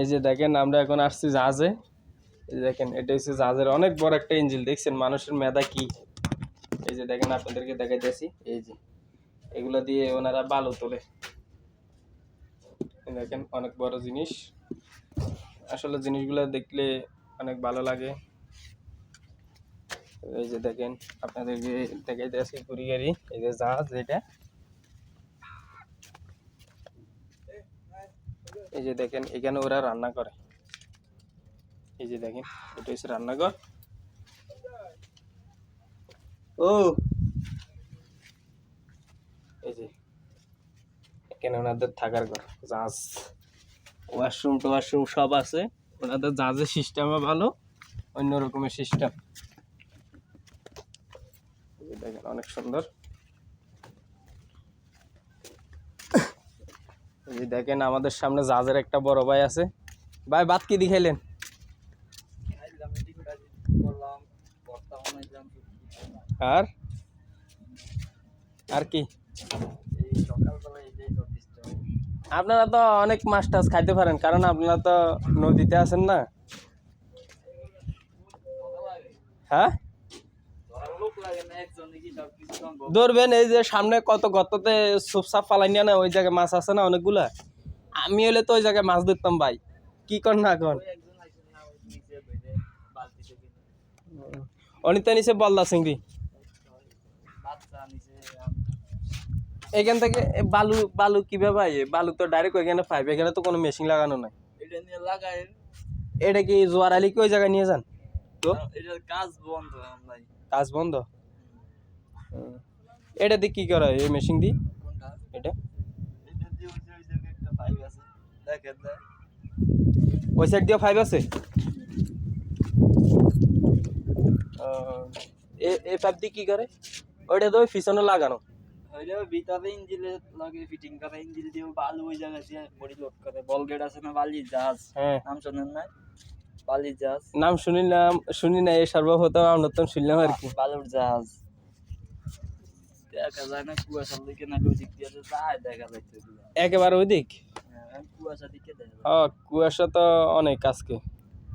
এই যে দেখেন, আমরা এখন আসছি জাহাজে। এই দেখেন, এটা হচ্ছে জাহাজের অনেক বড় একটা ইঞ্জিন। দেখছেন, মানুষের মেধা কি? এই যে দেখেন, আপনাদেরকে দেখাইতেছি। এই যে, এগুলো দিয়ে ওনারা বালু তোলে। দেখেন, অনেক বড় জিনিস। আসলে জিনিসগুলো দেখলে অনেক ভালো লাগে। এই যে দেখেন, আপনাদেরকে দেখাইতেছি কুড়ি গাড়ি। এই যে জাহাজ, এটা। এই যে দেখেন, এখানে ওরা রান্না করে। এই যে দেখেন, এটা হচ্ছে রান্নাঘর। ও! এই যে, এখানে ওনাদের থাকার ঘর জাহাজ ওয়াশরুম টোয়াশরুম সব আছে। ওনাদের জাহাজের সিস্টেমও ভালো, অন্য রকমের সিস্টেম। দেখেন, অনেক সুন্দর। দেখেন আমাদের সামনে জাহাজের একটা বড় ভাই আছে। ভাই, ভাত কি দেখাইলেন আর? আর কি? আপনারা তো অনেক মাছ টাছ খাইতে পারেন, কারণ আপনারা তো নদীতে আছেন না। হ্যাঁ? ধরবেন এই যে সামনে কত গর্ততে সুপসাপ ফালাই না ওই জায়গায় মাছ আছে না অনেকগুলা? আমি হলে তো ওই জায়গায় মাছ ধরতাম ভাই। কি কর না এখন অনিতা নিচে বলদা চিংড়ি। এখান থেকে বালু বালু কীভাবে ভাই? বালু তো ডাইরেক্ট ওইখানে পাইপ এখানে তো কোনো মেশিন লাগানো নাই। এটা কি জোয়ার আলী কি ওই জায়গায় নিয়ে যান? তো? এটার কাজ বন্ধ নাই কাজ বন্ধ? এটা দিয়ে কি করা হয়? এই মেশিন দিয়ে? এটা? ওই জায়গায় সাইড দিয়ে ফাইভ আছে? এ- পাইপ দিয়ে কি করে? ওইটা তো ওই পিছনে লাগানো। ওইটা ভিতরে ইঞ্জিলে লাগে ফিটিং করে ইঞ্জিল দিয়ে বালু ওই জায়গা দিয়ে বডি লোড করে। বল গেট আছে না বালির জাহাজ। হ্যাঁ। নাম শোনেন না বালির জাহাজ। নাম শুনিলাম শুনি না এই সর্বপ্রথম আমরা নতুন শুনলাম আর কি। বালুর জাহাজ। দেখা যায় না কুয়াশার দিকে না ওই দিয়ে যায় দেখা যাচ্ছে একেবারে ওই দিক হ্যাঁ, কুয়াশা দিকে দেখা কুয়াশা তো অনেক আজকে।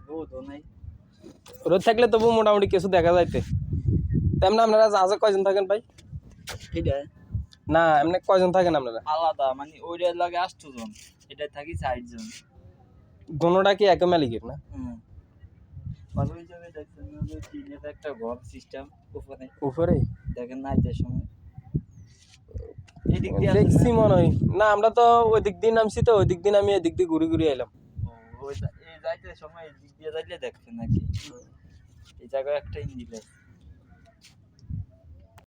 রোদও নেই। রোদ থাকলে তবু মোটামুটি কিছু দেখা যাইতে। তেমন আপনারা জাহাজে কয়জন থাকেন ভাই? এটা না এমনি কয়জন থাকেন আপনারা? আলাদা মানে ওইটার লাগে আটশো জন এটা থাকি ষাট জন। গণটা কি একই মালিকের না? হুম। আর ওই জায়গায় দেখছেন না যে টিনের একটা ঘর সিস্টেম উপরে? উপরে? দেখেন সময়। দেখছি মনে হয়। না আমরা তো ওই দিক দিয়ে নামছি তো ওই দিক দিয়ে আমি এদিক দিয়ে ঘুরে ঘুরে এলাম। সময় এদিক দিয়ে যাইলে দেখছেন নাকি? এই জায়গায় একটা ইঞ্জিন